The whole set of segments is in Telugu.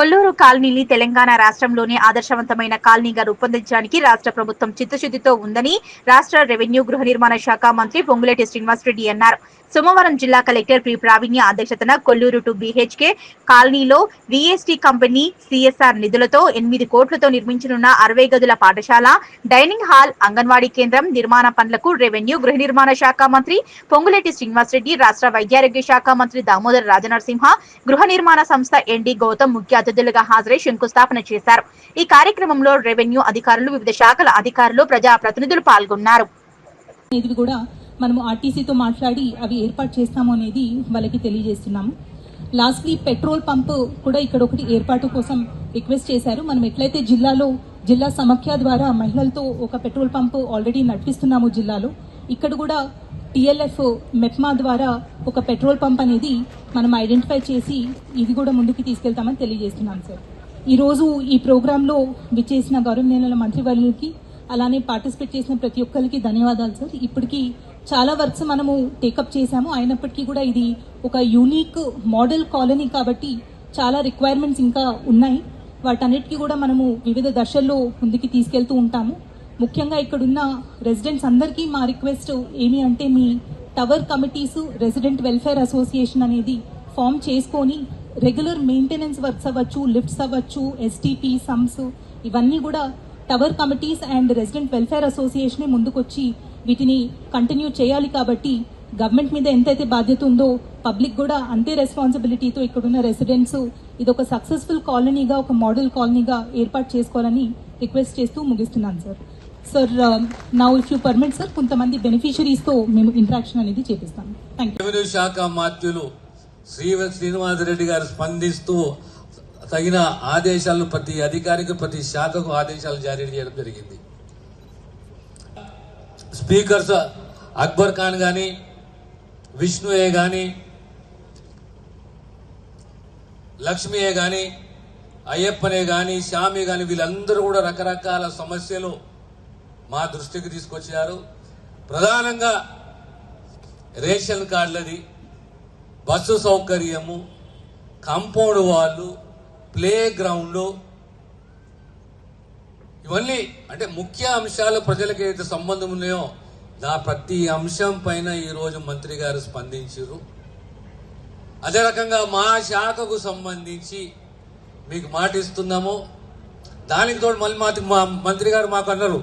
కొల్లూరు కాలనీని తెలంగాణ రాష్ట్రంలోనే ఆదర్శవంతమైన కాలనీగా రూపొందించడానికి రాష్ట్ర ప్రభుత్వం చిత్తశుద్ధితో ఉందని రాష్ట్ర రెవెన్యూ గృహ నిర్మాణ శాఖ మంత్రి పొంగులేటి శ్రీనివాసరెడ్డి అన్నారు. సోమవారం జిల్లా కలెక్టర్ పి ప్రావీణ్య అధ్యక్షతన Kolluru two B H K కాలనీలో V S T company C S R నిధులతో ఎనిమిది కోట్లతో నిర్మించనున్న అరవై గదుల పాఠశాల డైనింగ్ హాల్ అంగన్వాడీ కేంద్రం నిర్మాణ పనులకు రెవెన్యూ గృహ నిర్మాణ శాఖ మంత్రి పొంగులెట్టి శ్రీనివాసరెడ్డి రాష్ట్ర వైద్యారోగ్య శాఖ మంత్రి దామోదర్ రాజనరసింహ గృహ నిర్మాణ సంస్థ ఎండి గౌతమ్ ముఖ్య అతిథులుగా హాజరై శంకుస్థాపన చేశారు. ఈ కార్యక్రమంలో రెవెన్యూ అధికారులు వివిధ శాఖల అధికారులు ప్రజా ప్రతినిధులు పాల్గొన్నారు. ఇది కూడా మనము ఆర్టీసీతో మాట్లాడి అవి ఏర్పాటు చేస్తాము అనేది వాళ్ళకి తెలియజేస్తున్నాము లాస్ట్లీ పెట్రోల్ పంప్ కూడా ఇక్కడ ఒకటి ఏర్పాటు కోసం రిక్వెస్ట్ చేశారు. మనం ఎట్లయితే జిల్లాలో జిల్లా సమాఖ్య ద్వారా మహిళలతో ఒక పెట్రోల్ పంప్ ఆల్రెడీ నడిపిస్తున్నాము జిల్లాలో ఇక్కడ కూడా టిఎల్ఎఫ్ మెప్మా ద్వారా ఒక పెట్రోల్ పంప్ అనేది మనం ఐడెంటిఫై చేసి ఇది కూడా ముందుకు తీసుకెళ్తామని తెలియజేస్తున్నాం సార్ ఈరోజు ఈ ప్రోగ్రాంలో విచ్చేసిన గౌరవనీయుల మంత్రివర్యులకి అలానే పార్టిసిపేట్ చేసిన ప్రతి ఒక్కరికి ధన్యవాదాలు సార్ ఇప్పటికీ చాలా వర్క్స్ మనము టేకప్ చేశాము. అయినప్పటికీ కూడా ఇది ఒక యూనిక్ మోడల్ కాలనీ కాబట్టి చాలా రిక్వైర్మెంట్స్ ఇంకా ఉన్నాయి. వాటన్నిటికీ కూడా మనము వివిధ దశల్లో ముందుకి తీసుకెళ్తూ ఉంటాము. ముఖ్యంగా ఇక్కడున్న రెసిడెంట్స్ అందరికీ మా రిక్వెస్ట్ ఏమి అంటే మీ tower committees resident welfare association అనేది ఫామ్ చేసుకొని రెగ్యులర్ మెయింటెనెన్స్ వర్క్స్ అవ్వచ్చు లిఫ్ట్స్ అవ్వచ్చు ఎస్టీపీ సమ్స్ ఇవన్నీ కూడా tower committees and resident welfare అసోసియేషనే ముందుకొచ్చి వీటిని కంటిన్యూ చేయాలి కాబట్టి గవర్నమెంట్ మీద ఎంతైతే బాధ్యత ఉందో పబ్లిక్ కూడా అంతే రెస్పాన్సిబిలిటీతో ఇక్కడున్న రెసిడెంట్స్ ఇది ఒక సక్సెస్ఫుల్ కాలనీగా ఒక మోడల్ కాలనీగా ఏర్పాటు చేసుకోవాలని రిక్వెస్ట్ చేస్తూ ముగిస్తున్నాను సార్ సార్ నా ఇఫ్ యూ పర్మిట్ సార్ కొంతమంది బెనిఫిషరీస్తో మేము ఇంట్రాక్షన్ అనేది చేపిస్తాము థ్యాంక్ యూ రెవెన్యూ శాఖ మాత్యులు శ్రీ శ్రీనివాసరెడ్డి గారు స్పందిస్తూ తగిన ఆదేశాలు ప్రతి అధికారికి ప్రతి శాఖకు ఆదేశాలు జారీ చేయడం జరిగింది. స్పీకర్స్ అక్బర్ ఖాన్ కానీ విష్ణుయే కానీ లక్ష్మీయే కానీ అయ్యప్పనే కానీ శ్యామి కానీ వీళ్ళందరూ కూడా రకరకాల సమస్యలు మా దృష్టికి తీసుకొచ్చారు. ప్రధానంగా రేషన్ కార్డులది బస్సు సౌకర్యము కాంపౌండ్ వాళ్ళు ప్లే గ్రౌండ్ ఇవన్నీ అంటే ముఖ్య అంశాలు ప్రజలకు ఏదైతే సంబంధం ఉన్నాయో నా ప్రతి అంశం పైన ఈరోజు మంత్రి గారు స్పందించారు అదే రకంగా మా శాఖకు సంబంధించి మీకు మాట ఇస్తున్నాము. దానికి తోడు మళ్ళీ మా మా మంత్రి గారు మాకు అన్నారు.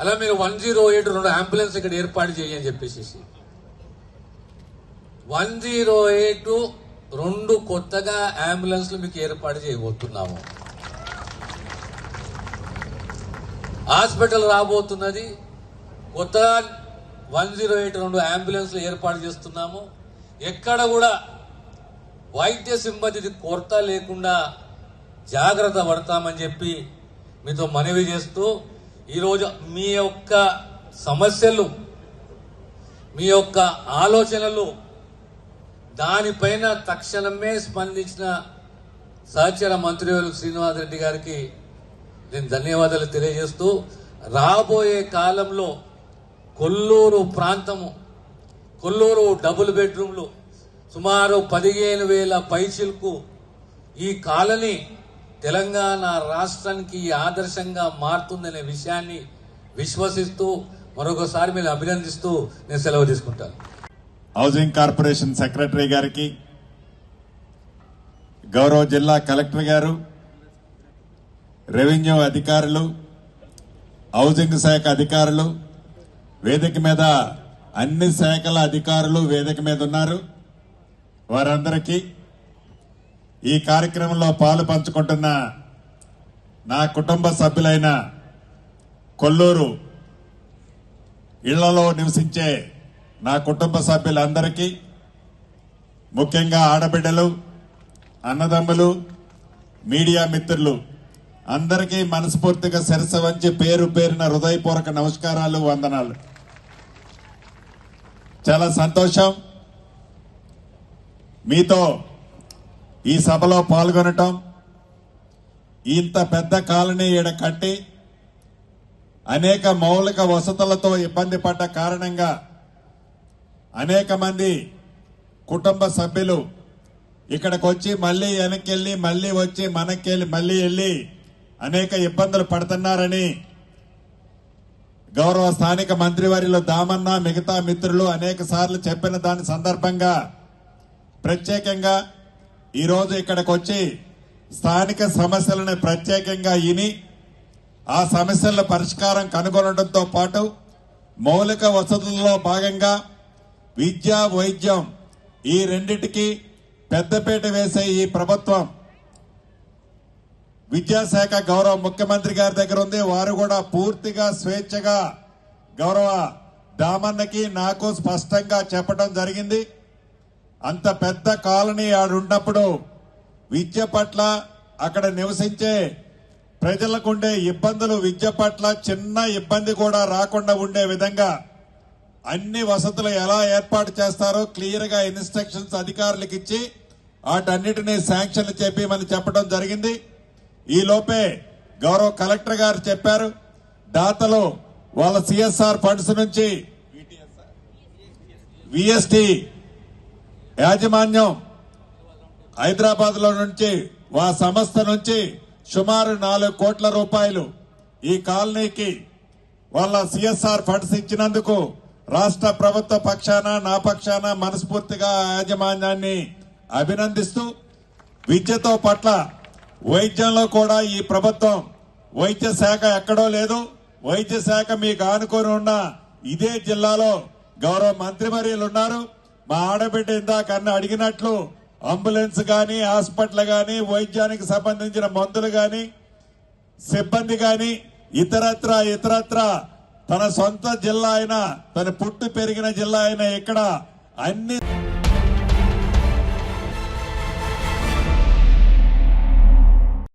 అలా మీరు వన్ జీరో ఎయిట్ రెండు అంబులెన్స్ ఇక్కడ ఏర్పాటు చేయని చెప్పేసి. వన్ జీరో ఎయిట్ రెండు కొత్తగా అంబులెన్స్లు మీకు ఏర్పాటు చేయబోతున్నాము. హాస్పిటల్ రాబోతున్నది. కొత్తగా వన్ జీరో ఎయిట్ రెండు అంబులెన్స్లు ఏర్పాటు చేస్తున్నాము. ఎక్కడ కూడా వైద్య సిబ్బంది కొరత లేకుండా జాగ్రత్త పడతామని చెప్పి మీతో మనవి చేస్తూ ఈరోజు మీ యొక్క సమస్యలు మీ యొక్క ఆలోచనలు దానిపైన తక్షణమే స్పందించిన సహచర మంత్రివర్యులు శ్రీనివాస్ రెడ్డి గారికి నేను ధన్యవాదాలు తెలియజేస్తూ రాబోయే కాలంలో కొల్లూరు ప్రాంతము కొల్లూరు డబుల్ బెడ్రూమ్లు సుమారు పదిహేను వేల పైచిలకు ఈ కాలనీ తెలంగాణ రాష్ట్రానికి ఆదర్శంగా మారుతుందనే విషయాన్ని విశ్వసిస్తూ మరొకసారి మీరు అభినందిస్తూ నేను సెలవు తీసుకుంటాను. హౌసింగ్ కార్పొరేషన్ సెక్రటరీ గారికి గౌరవ జిల్లా కలెక్టర్ గారు రెవెన్యూ అధికారులు హౌసింగ్ శాఖ అధికారులు వేదిక మీద అన్ని శాఖల అధికారులు వేదిక మీద ఉన్నారు. వారందరికీ ఈ కార్యక్రమంలో పాలు పంచుకుంటున్న నా కుటుంబ సభ్యులైన కొల్లూరు ఇళ్ళలో నివసించే నా కుటుంబ సభ్యులందరికీ ముఖ్యంగా ఆడబిడ్డలు అన్నదమ్ములు మీడియా మిత్రులు అందరికీ మనస్ఫూర్తిగా శిరస వంచి పేరు పేరున హృదయపూర్వక నమస్కారాలు వందనాలు. చాలా సంతోషం. మీతో ఈ సభలో పాల్గొనటం ఇంత పెద్ద కాలనీ ఈడ కట్టి అనేక మౌలిక వసతులతో ఇబ్బంది పడ్డ కారణంగా అనేక మంది కుటుంబ సభ్యులు ఇక్కడికి వచ్చి మళ్ళీ వెనక్కి వెళ్ళి మళ్ళీ వచ్చి మనకెళ్ళి వెళ్ళి మళ్ళీ వెళ్ళి అనేక ఇబ్బందులు పడుతున్నారని గౌరవ స్థానిక మంత్రివర్యులు దామన్న మిగతా మిత్రులు అనేక సార్లు చెప్పిన దాని సందర్భంగా ప్రత్యేకంగా ఈరోజు ఇక్కడికి వచ్చి స్థానిక సమస్యలను ప్రత్యేకంగా ఇని ఆ సమస్యల పరిష్కారం కనుగొనడంతో పాటు మౌలిక వసతుల్లో భాగంగా విద్య వైద్యం ఈ రెండిటికి పెద్దపీట వేసే ఈ ప్రభుత్వం విద్యాశాఖ గౌరవ ముఖ్యమంత్రి గారి దగ్గర ఉంది. వారు కూడా పూర్తిగా స్వేచ్ఛగా గౌరవ దామన్నకి నాకు స్పష్టంగా చెప్పడం జరిగింది. అంత పెద్ద కాలనీ ఆడున్నప్పుడు విద్య పట్ల అక్కడ నివసించే ప్రజలకు ఉండే ఇబ్బందులు విద్య పట్ల చిన్న ఇబ్బంది కూడా రాకుండా ఉండే విధంగా అన్ని వసతులు ఎలా ఏర్పాటు చేస్తారో క్లియర్గా ఇన్స్ట్రక్షన్స్ అధికారులకు ఇచ్చి వాటన్నిటినీ శాంక్షన్లు చెప్పి మనం చెప్పడం జరిగింది. ఈ లోపే గౌరవ కలెక్టర్ గారు చెప్పారు. దాతలు వాళ్ళ సిఎస్ఆర్ ఫండ్స్ నుంచి విఎస్టి యాజమాన్యం హైదరాబాద్లో నుంచి వా సంస్థ నుంచి సుమారు నాలుగు కోట్ల రూపాయలు ఈ కాలనీకి వాళ్ళ సిఎస్ఆర్ ఫండ్స్ ఇచ్చినందుకు రాష్ట్ర ప్రభుత్వ పక్షాన నా పక్షాన మనస్ఫూర్తిగా యాజమాన్యాన్ని అభినందిస్తూ విద్యతో పట్ల వైద్యంలో కూడా ఈ ప్రభుత్వం వైద్య శాఖ ఎక్కడో లేదు. వైద్య శాఖ మీకు ఆనుకొని ఉన్న ఇదే జిల్లాలో గౌరవ మంత్రివర్యులు ఉన్నారు. మా ఆడబిడ్డ ఇందాక అన్న అడిగినట్లు అంబులెన్స్ కానీ హాస్పిటల్ కానీ వైద్యానికి సంబంధించిన మందులు కానీ సిబ్బంది కానీ ఇతరత్ర ఇతరత్ర తన సొంత జిల్లా అయినా తన పుట్టు పెరిగిన జిల్లా అయినా ఇక్కడ అన్ని